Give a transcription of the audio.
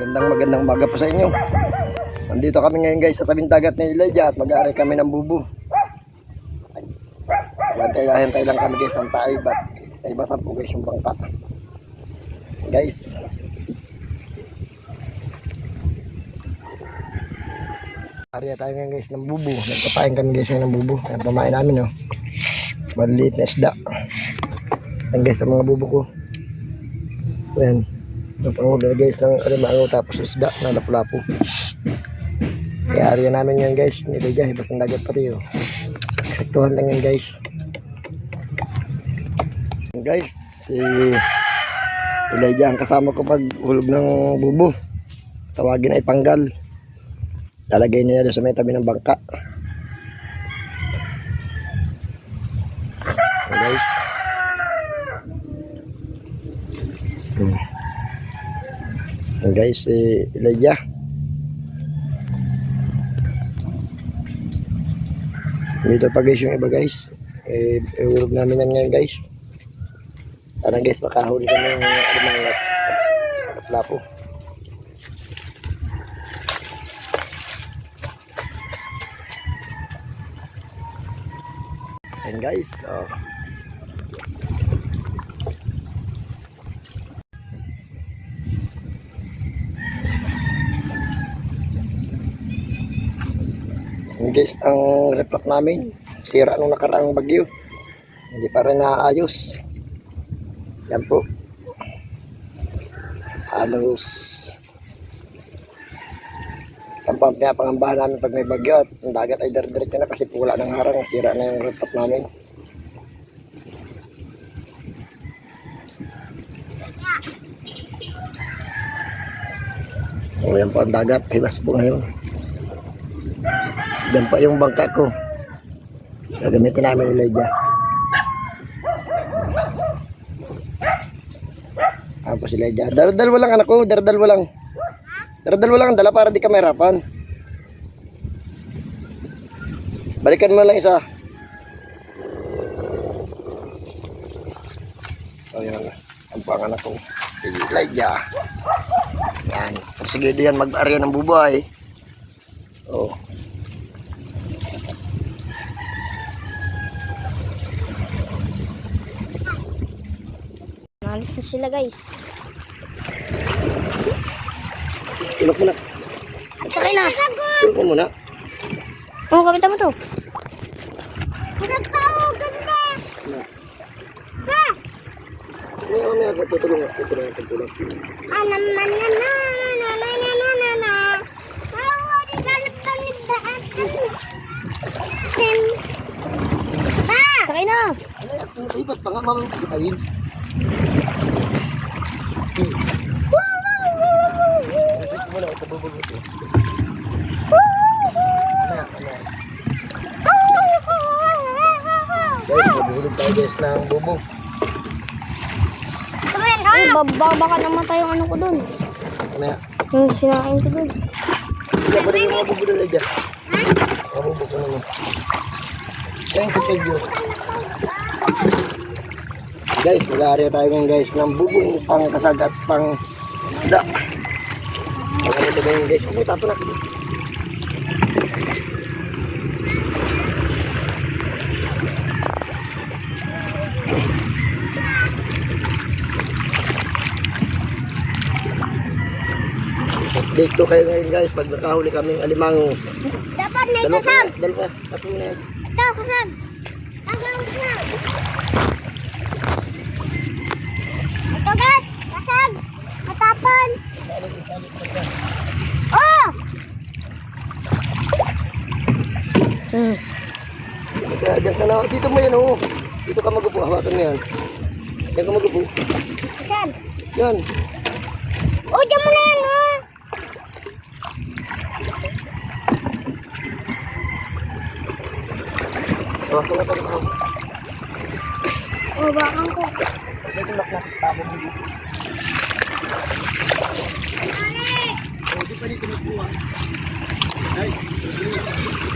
Magandang magandang umaga po sa inyo. Nandito kami ngayon guys sa tabing dagat ni Elijah at mag-aari kami ng bubo. Bantay-hintay lang kami guys ng tayo bat ay basa po guys yung bangka. Guys. Ari tayo ngayon guys ng bubo. Nagpapain kami guys ng bubo. Ayan pamain namin oh. Maliit na isda. Ayan guys ang mga bubo ko. Ayan. Yung pangulo guys ng alimango tapos isda na lapu-lapu. Kaya area namin yan guys. Nilagay hibas ng dagat pati oh. Saktuhan lang yan guys. Guys, si Elijah ang kasama ko pag hulog ng bubo. Tawagin ay panggal. Lalagay niya doon sa may tabi ng bangka. Yan, guys. Guys, si Elijah. Dito pa guys yung iba guys. Eh, ihulog namin yan ngayon guys. Sana guys makahuli kami ng alimang lapo. Yan guys. Oh. Guys, ang reflect namin, sira nung nakaraang bagyo. Hindi pa rin naayos. Yan po. Halos ang pang pinapangambahan namin pag may bagyo at ang dagat ay dire-diretso na kasi po wala ng harang, sira na yung reflect namin. O yan po ang dagat, hibas po ngayon. Diyan pa yung bangka ko. Gagamitin namin ni Elijah. Tapos si Elijah. Daradal lang anak ko, daradal lang. Daradal lang dala para di ka mahirapan. Balikan mo lang isa. Oh, yan. Ang panganak ko. Si. Yan. Sige diyan mag-arya ng bubay. Oh. Malis na sila guys. Ilok mo na. Sakay na. Ilok mo muna. Oo, kamita mo to. Na. May ano may tutulong ako. Tutulong ako. Tutulong. Sakay na. Ano yan? Ang ibat pa nga mamang kitayin. Na. Guys, ng bubo. Ay, baba, baka namatay yung ano ko dun. Ano? Yung sinakain ko dun. Hindi pa rin yung mga bubo nila dyan. Mga bubo ko naman. Thank you, thank you. Guys, mag-aari tayo ngayon guys ng bubong pang kasagat pang isda. Ang ito ngayon guys. Kung tapo na. Update ko kayo ngayon guys pag nakahuli kaming alimango. Dapat may Dalawa ka, dalawa. Tapo na yan. Ito, kasag. Kasag, kasag. Ito guys, kasag. Matapon. Oh! Hmm. Ka na. Dito mo yan oh. Dito ka magupo. Hawakan mo yan. Diyan ka magupo. Kasag. Yan. Oh, dyan mo na yan, ha? Hawakan mo pa Oh, bakang ko. Dito. Tabo mo dito. Oh, di pa dito magkuha. Ay. Guys!